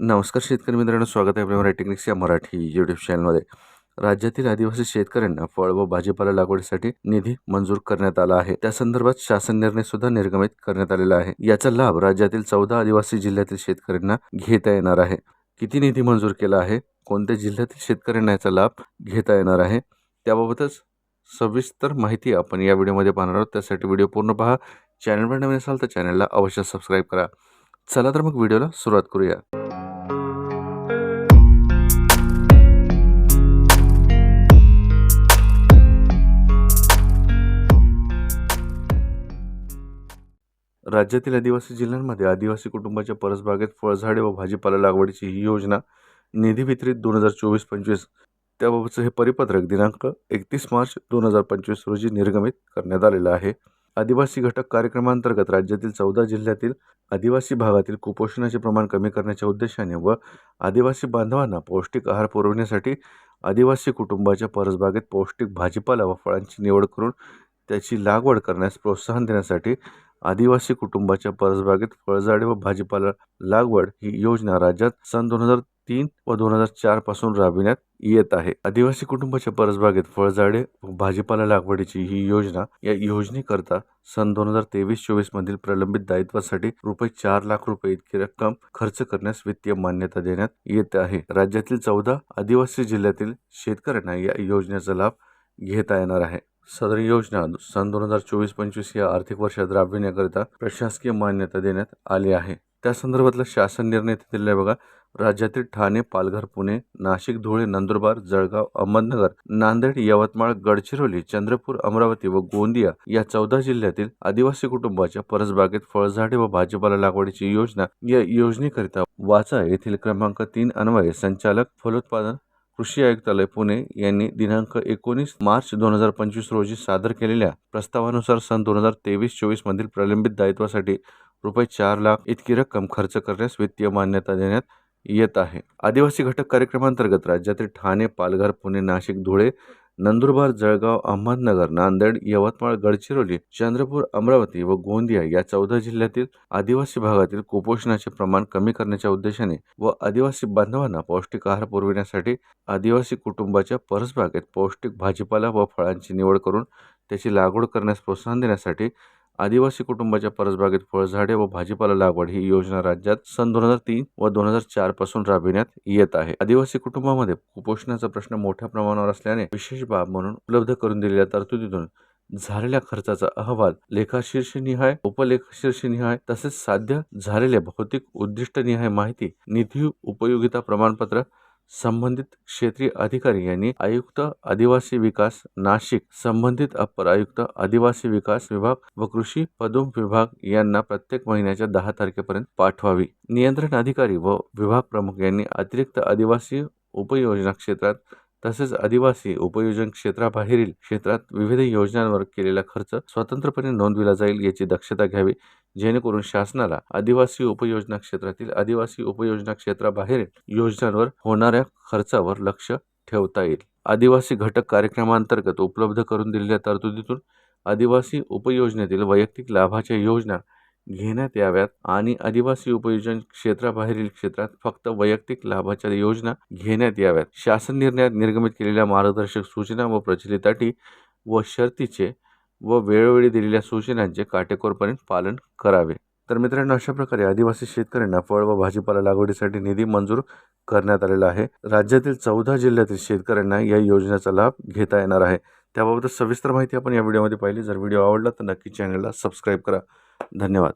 नमस्कार शेतकरी मित्रांनो स्वागत आहे आपल्या मराठी या मराठी यूट्यूब चॅनलमध्ये राज्यातील आदिवासी शेतकऱ्यांना फळ व भाजीपाला लागवडीसाठी निधी मंजूर करण्यात आला आहे. त्या संदर्भात शासन निर्णय सुद्धा निर्गमित करण्यात आलेला आहे. याचा लाभ राज्यातील चौदा आदिवासी जिल्ह्यातील शेतकऱ्यांना घेता येणार आहे. किती निधी मंजूर केला आहे? कोणत्या जिल्ह्यातील शेतकऱ्यांना याचा लाभ घेता येणार आहे? त्याबाबतच सविस्तर माहिती आपण या व्हिडिओमध्ये पाहणार आहोत. त्यासाठी व्हिडिओ पूर्ण पहा. चॅनलवर नवीन असाल तर चॅनलला अवश्य सबस्क्राईब करा. चला तर मग व्हिडिओला सुरुवात करूया. राज्यातील आदिवासी जिल्ह्यांमध्ये आदिवासी कुटुंबाच्या परसबागेत फळझाडे व भाजीपाला लागवडीची ही योजना निधी वितरित दोन हजार चोवीस पंचवीस त्याबाबतचं हे परिपत्रक दिनांक एकतीस मार्च दोन हजार पंचवीस रोजी निर्गमित करण्यात आलेलं आहे. आदिवासी घटक कार्यक्रमांतर्गत राज्यातील चौदा जिल्ह्यातील आदिवासी भागातील कुपोषणाचे प्रमाण कमी करण्याच्या उद्देशाने व आदिवासी बांधवांना पौष्टिक आहार पुरवण्यासाठी आदिवासी कुटुंबाच्या परसबागेत पौष्टिक भाजीपाला व फळांची निवड करून त्याची लागवड करण्यास प्रोत्साहन देण्यासाठी आदिवासी कुटुंबाच्या परसबागेत फळझाडे व भाजीपाला लागवड ही योजना राज्यात सन दोन हजार तीन व दोन हजार चारपासून राबविण्यात येत आहे. आदिवासी कुटुंबाच्या परसबागेत फळझाडे व भाजीपाला लागवडीची ही योजना या योजनेकरता सन दोन हजार तेवीस चोवीस मधील प्रलंबित दायित्वासाठी रुपये चार लाख रुपये इतकी रक्कम खर्च करण्यास वित्तीय मान्यता देण्यात येत आहे. राज्यातील चौदा आदिवासी जिल्ह्यातील शेतकऱ्यांना या योजनेचा लाभ घेता येणार आहे. सदर योजना सन दोन हजार चोवीस पंचवीस या आर्थिक वर्षात राबविण्याकरिता प्रशासकीय मान्यता देण्यात आली आहे. त्या संदर्भातला शासन निर्णय इथे दिलेला आहे बघा. राज्यातील ठाणे पालघर पुणे नाशिक धुळे नंदुरबार जळगाव अहमदनगर नांदेड यवतमाळ गडचिरोली चंद्रपूर अमरावती व गोंदिया या चौदा जिल्ह्यातील आदिवासी कुटुंबाच्या परसबागेत फळझाडे व भाजीपाला लागवडीची योजना या योजनेकरिता वाचा येथील क्रमांक तीन अन्वये संचालक फलोत्पादन कृषी आयुक्तालय पुणे यांनी दिनांक एकोणीस मार्च दोन हजार पंचवीस रोजी सादर केलेल्या प्रस्तावानुसार सन दोन हजार तेवीस चोवीस मधील प्रलंबित दायित्वासाठी रुपये चार लाख इतकी रक्कम खर्च करण्यास वित्तीय मान्यता देण्यात येत आहे. आदिवासी घटक कार्यक्रमांतर्गत राज्यातील ठाणे पालघर पुणे नाशिक धुळे नंदुरबार जळगाव अहमदनगर नांदेड यवतमाळ गडचिरोली चंद्रपूर अमरावती व गोंदिया या चौदा जिल्ह्यातील आदिवासी भागातील कुपोषणाचे प्रमाण कमी करण्याच्या उद्देशाने व आदिवासी बांधवांना पौष्टिक आहार पुरविण्यासाठी आदिवासी कुटुंबाच्या परसबागेत पौष्टिक भाजीपाला व फळांची निवड करून त्याची लागवड करण्यास प्रोत्साहन देण्यासाठी आदिवासी कुटुंबाच्या परसबागेत फळझाडे व भाजीपाला लागवड ही योजना राज्यात सन दोन हजार तीन व दोन हजार चारपासून राबविण्यात येत आहे. आदिवासी कुटुंबामध्ये कुपोषणाचा प्रश्न मोठ्या प्रमाणावर असल्याने विशेष बाब म्हणून उपलब्ध करून दिलेल्या तरतुदीतून झालेल्या खर्चाचा अहवाल लेखाशीर्षनिहाय उपलेखाशीर्षनिहाय तसेच साध्य झालेल्या भौतिक उद्दिष्टनिहाय माहिती निधी उपयोगिता प्रमाणपत्र संबंधित क्षेत्रीय अधिकारी यांनी आयुक्त आदिवासी विकास नाशिक संबंधित अपर आयुक्त आदिवासी विकास विभाग व कृषी पदुम विभाग यांना प्रत्येक महिन्याच्या दहा तारखेपर्यंत पाठवावी. नियंत्रण अधिकारी व विभाग प्रमुख यांनी अतिरिक्त आदिवासी उपयोजना क्षेत्रात तसेच आदिवासी उपयोजन क्षेत्राबाहेरील क्षेत्रात विविध योजनांवर केलेला खर्च स्वतंत्रपणे नोंदविला जाईल याची दक्षता घ्यावी. जेणेकरून शासनाला आदिवासी उपयोजना क्षेत्रातील आदिवासी उपयोजना क्षेत्राबाहेरील योजनांवर होणाऱ्या खर्चावर लक्ष ठेवता येईल. आदिवासी घटक कार्यक्रमांतर्गत उपलब्ध करून दिलेल्या तरतुदीतून आदिवासी उपयोजनेतील वैयक्तिक लाभाच्या योजना घेण्यात याव्यात आणि आदिवासी उपयोजन क्षेत्राबाहेरील क्षेत्रात फक्त वैयक्तिक लाभाच्या योजना घेण्यात याव्यात. शासन निर्णयात निर्गमित केलेल्या मार्गदर्शक सूचना व प्रचलित अटी व शर्तीचे व वेळोवेळी दिलेल्या सूचनांचे काटेकोरपणे पालन करावे. तर मित्रांनो अशा प्रकारे आदिवासी शेतकऱ्यांना फळ व भाजीपाला लागवडीसाठी निधी मंजूर करण्यात आलेला आहे. राज्यातील चौदा जिल्ह्यातील शेतकऱ्यांना या योजनेचा लाभ घेता येणार आहे. त्याबाबत सविस्तर माहिती आपण या व्हिडिओमध्ये पाहिली. जर व्हिडिओ आवडला तर नक्की चॅनलला सबस्क्राईब करा. धन्यवाद.